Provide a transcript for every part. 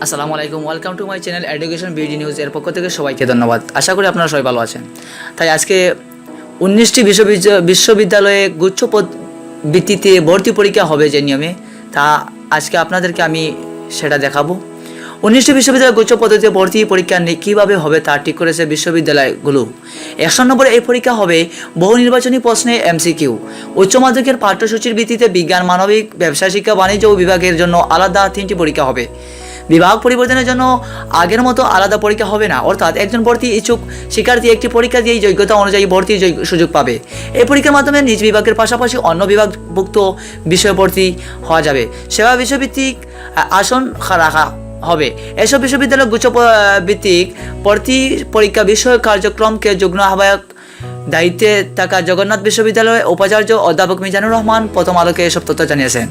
আসসালামু আলাইকুম welcome to my channel Education BD News এর পক্ষ থেকে সবাইকে ধন্যবাদ। আশা করি আপনারা সবাই ভালো আছেন। তাই আজকে উনিশটি বিশ্ববিদ্যা- বিশ্ববিদ্যালয়ে গুচ্ছ পদ ভিত্তিতে ভর্তি পরীক্ষা হবে যে নিয়মে, তা আজকে আপনাদেরকে আমি সেটা দেখাবো। উনিশটি বিশ্ববিদ্যালয় গুচ্ছ পদ্ধতিতে ভর্তি পরীক্ষা কীভাবে হবে তা ঠিক করেছে বিশ্ববিদ্যালয়গুলো। একশো নম্বরে এই পরীক্ষা হবে বহু নির্বাচনী প্রশ্নে এমসিকিউ উচ্চ মাধ্যমিকের পাঠ্যসূচির ভিত্তিতে বিজ্ঞান, মানবিক ব্যবসা শিক্ষা, বাণিজ্য ও বিভাগের জন্য আলাদা তিনটি পরীক্ষা হবে। বিভাগ পরিবর্তনের জন্য আগের মতো আলাদা পরীক্ষা হবে না। অর্থাৎ একজন ভর্তি ইচ্ছুক শিক্ষার্থী একটি পরীক্ষা দিয়েই যোগ্যতা অনুযায়ী ভর্তির যোগ- সুযোগ পাবে। এই পরীক্ষার মাধ্যমে নিজ বিভাগের পাশাপাশি অন্য বিভাগভুক্ত বিষয়ে ভর্তি হওয়া যাবে। সেবা বিষয়ভিত্তিক আসন রাখা হবে। এসব বিশ্ববিদ্যালয় গুচ্ছ ভিত্তিক ভর্তি পরীক্ষা বিষয়ক কার্যক্রমকে যুগ্ম আহ্বায়ক দায়িত্বে থাকা জগন্নাথ বিশ্ববিদ্যালয়ের উপাচার্য অধ্যাপক মিজানুর রহমান প্রথম আলোকে এসব তথ্য জানিয়েছেন।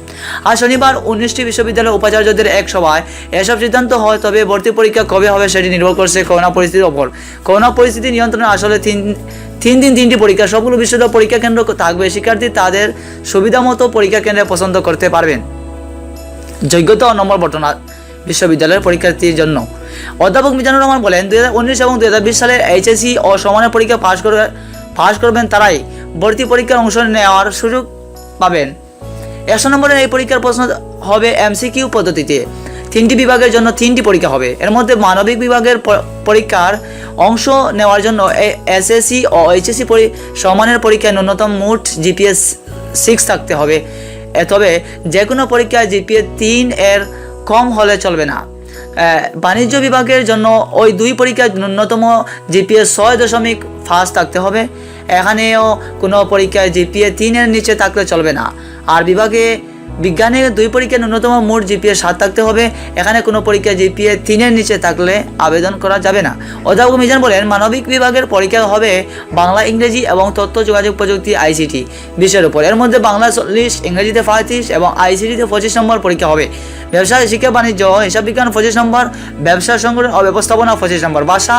আর শনিবার উনিশটি বিশ্ববিদ্যালয়ের উপাচার্যদের এক সভায় এসব সিদ্ধান্ত হয়, তবে ভর্তি পরীক্ষা কবে হবে সেটি নির্ভর করছে করোনা পরিস্থিতির ওপর। করোনা পরিস্থিতি নিয়ন্ত্রণে আসলে তিন তিন দিন তিনটি পরীক্ষা, সবগুলো বিশ্ববিদ্যালয় পরীক্ষা কেন্দ্র থাকবে। শিক্ষার্থী তাদের সুবিধা মতো পরীক্ষা কেন্দ্রে পছন্দ করতে পারবেন। যোগ্যতা ও নম্বর বর্তনা বিশ্ববিদ্যালয়ের পরীক্ষার্থীর জন্য। অধ্যাপক মিজানুর রহমান বলেন, দুই হাজার উনিশ এবং বিশ সালের এইচএসসি ও সমানের পরীক্ষা পাশ করবে পাশ করবেন তারাই। ভর্তি পরীক্ষার অংশ নেওয়ার সুযোগ পাবেন। একশো নম্বরের এই পরীক্ষার প্রশ্ন হবে এমসিকিউ পদ্ধতিতে। তিনটি বিভাগের জন্য তিনটি পরীক্ষা হবে। এর মধ্যে মানবিক বিভাগের পরীক্ষার অংশ নেওয়ার জন্য এসএসসি ও এইচএসসি সমানের পরীক্ষায় ন্যূনতম মোট জিপিএস সিক্স থাকতে হবে। তবে যে কোনো পরীক্ষায় জিপিএ তিন এর কম হলে চলবে না। বাণিজ্য বিভাগের জন্য ওই দুই পরীক্ষায় ন্যূনতম জিপিএ ছয় দশমিক ফার্স্ট থাকতে হবে। এখানেও কোনো পরীক্ষায় জিপিএ তিনের নিচে থাকলে চলবে না। আর বিভাগে বিজ্ঞানে দুই পরীক্ষায় ন্যূনতম মোট জিপিএ সাত থাকতে হবে। এখানে কোনো পরীক্ষায় জিপিএ তিনের নিচে থাকলে আবেদন করা যাবে না। অধ্যাপক মিজান বলেন, মানবিক বিভাগের পরীক্ষা হবে বাংলা, ইংরেজি এবং তথ্য যোগাযোগ প্রযুক্তি, আইসিটি। বিষয়ের উপর। এর মধ্যে বাংলা চল্লিশ, ইংরেজিতে পঁয়ত্রিশ এবং আইসিটিতে পঁচিশ নম্বর পরীক্ষা হবে। ব্যবসা শিক্ষা, বাণিজ্য হিসাব বিজ্ঞান পঁচিশ নম্বর, ব্যবসা সংগঠন ও ব্যবস্থাপনা পঁচিশ নম্বর। ভাষা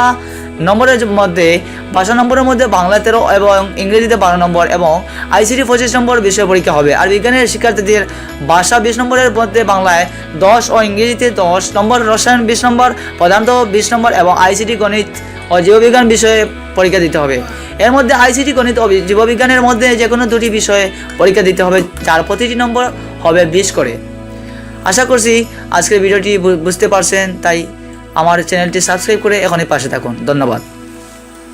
নম্বরের মধ্যে ভাষা নম্বরের মধ্যে বাংলা তেরো এবং ইংরেজিতে বারো নম্বর এবং আইসিটি পঁচিশ নম্বর বিষয় পরীক্ষা হবে। আর বিজ্ঞানের শিক্ষার্থীদের ভাষা বিশ নম্বরের মধ্যে বাংলায় দশ ও ইংরেজিতে দশ নম্বর, রসায়ন বিশ নম্বর, পদার্থ বিশ নম্বর এবং আইসিটি, গণিত ও জীববিজ্ঞান বিষয়ে পরীক্ষা দিতে হবে। এর মধ্যে আইসিটি, গণিত ও জীববিজ্ঞানের মধ্যে যে কোনো দুটি বিষয়ে পরীক্ষা দিতে হবে, যার প্রতিটি নম্বর হবে বিশ করে। আশা করছি আজকের ভিডিওটি বুঝতে পারছেন, তাই আমার চ্যানেলটি সাবস্ক্রাইব করে এখনই পাশে থাকুন। ধন্যবাদ।